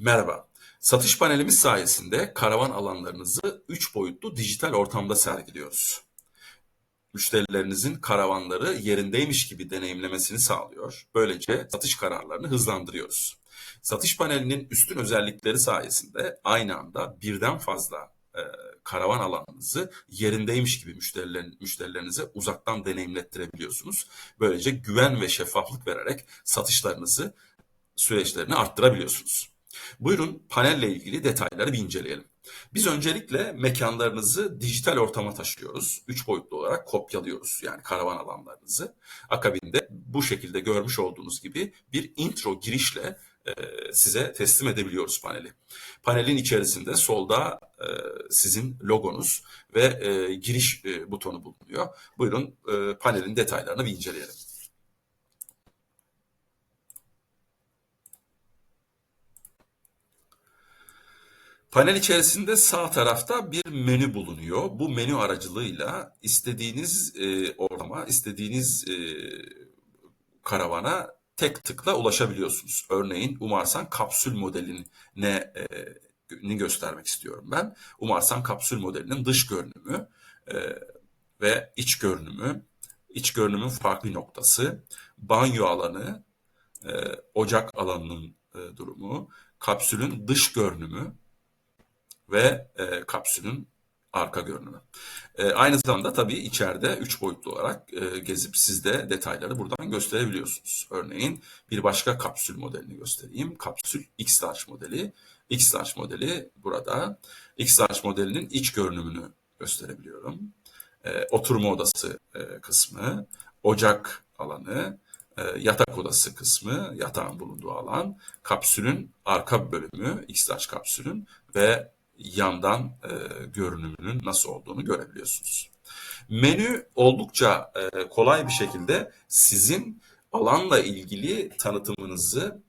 Merhaba. Satış panelimiz sayesinde karavan alanlarınızı 3 boyutlu dijital ortamda sergiliyoruz. Müşterilerinizin karavanları yerindeymiş gibi deneyimlemesini sağlıyor. Böylece satış kararlarını hızlandırıyoruz. Satış panelinin üstün özellikleri sayesinde aynı anda birden fazla e, karavan alanınızı yerindeymiş gibi müşterilerin, müşterilerinize uzaktan deneyimlettirebiliyorsunuz. Böylece güven ve şeffaflık vererek satışlarınızı süreçlerini arttırabiliyorsunuz. Buyurun panelle ilgili detayları bir inceleyelim. Biz öncelikle mekanlarınızı dijital ortama taşıyoruz. Üç boyutlu olarak kopyalıyoruz yani karavan alanlarınızı. Akabinde bu şekilde görmüş olduğunuz gibi bir intro girişle e, size teslim edebiliyoruz paneli. Panelin içerisinde solda e, sizin logonuz ve e, giriş butonu bulunuyor. Buyurun panelin detaylarını bir inceleyelim. Panel içerisinde sağ tarafta bir menü bulunuyor. Bu menü aracılığıyla istediğiniz e, ortama, istediğiniz e, karavana tek tıkla ulaşabiliyorsunuz. Örneğin Umarsan kapsül modelini e, ni göstermek istiyorum ben. Umarsan kapsül modelinin dış görünümü e, ve iç görünümü, iç görünümün farklı noktası, banyo alanı, e, ocak alanının e, durumu, kapsülün dış görünümü, ve e, kapsülün arka görünümü. E, aynı zamanda tabii içeride üç boyutlu olarak e, gezip siz de detayları buradan gösterebiliyorsunuz. Örneğin bir başka kapsül modelini göstereyim. Kapsül X-Large modeli. X-Large modeli burada. X-Large modelinin iç görünümünü gösterebiliyorum. E, oturma odası e, kısmı, ocak alanı, e, yatak odası kısmı, yatağın bulunduğu alan, kapsülün arka bölümü, X-Large kapsülün ve yandan e, görünümünün nasıl olduğunu görebiliyorsunuz. Menü oldukça e, kolay bir şekilde sizin alanla ilgili tanıtımınızı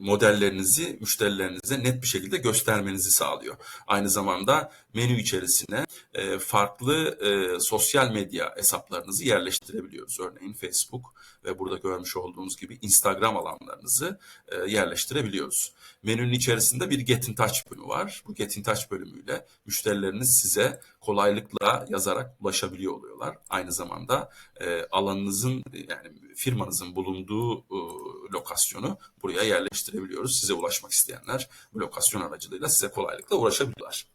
modellerinizi müşterilerinize net bir şekilde göstermenizi sağlıyor. Aynı zamanda menü içerisine e, farklı e, sosyal medya hesaplarınızı yerleştirebiliyoruz. Örneğin Facebook ve burada görmüş olduğunuz gibi Instagram alanlarınızı yerleştirebiliyoruz. Menünün içerisinde bir Get in Touch bölümü var. Bu Get in Touch bölümüyle müşterileriniz size kolaylıkla yazarak ulaşabiliyor oluyorlar. Aynı zamanda alanınızın yani firmanızın bulunduğu lokasyonu buraya yerleştirebiliyoruz. Size ulaşmak isteyenler bu lokasyon aracılığıyla size kolaylıkla ulaşabiliyorlar.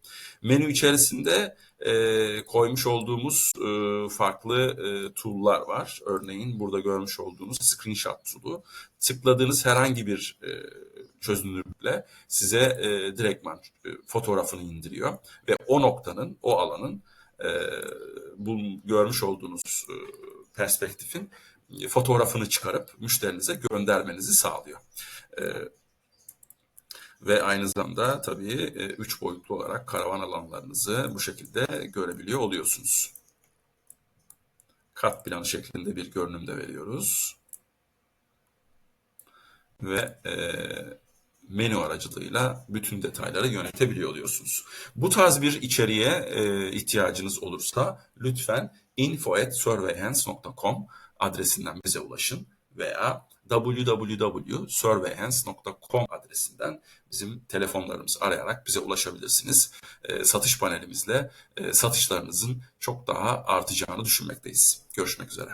Menü içerisinde e, koymuş olduğumuz e, farklı e, tool'lar var. Örneğin burada görmüş olduğunuz screenshot tool'u. Tıkladığınız herhangi bir e, çözünürlükle size e, direktman e, fotoğrafını indiriyor ve o noktanın, o alanın e, bu görmüş olduğunuz e, perspektifin fotoğrafını çıkarıp müşterinize göndermenizi sağlıyor. E, ve aynı zamanda tabii e, üç boyutlu olarak karavan alanlarınızı bu şekilde görebiliyor oluyorsunuz. Kat planı şeklinde bir görünüm de veriyoruz. Ve e, menü aracılığıyla bütün detayları yönetebiliyor oluyorsunuz. Bu tarz bir içeriğe e, ihtiyacınız olursa lütfen info@surveyhands.com adresinden bize ulaşın veya www.surveyhands.com adresinden bizim telefonlarımızı arayarak bize ulaşabilirsiniz. E, satış panelimizle e, satışlarınızın çok daha artacağını düşünmekteyiz. Görüşmek üzere.